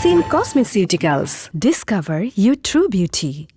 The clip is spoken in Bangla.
Biosine Cosmeceuticals. Discover your true beauty.